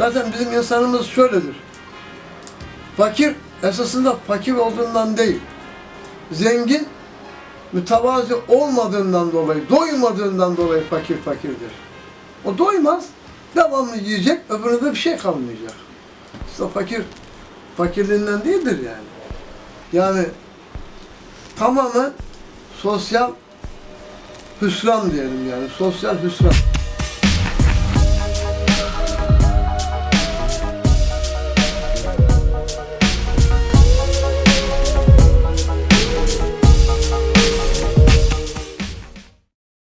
Zaten bizim insanımız şöyledir. Fakir esasında fakir olduğundan değil. Zengin mütevazi olmadığından dolayı, doymadığından dolayı fakir fakirdir. O doymaz, devamlı yiyecek, öbüründe bir şey kalmayacak. İşte fakir, fakirliğinden değildir yani. Yani tamamen sosyal hüsran diyelim yani, sosyal hüsran.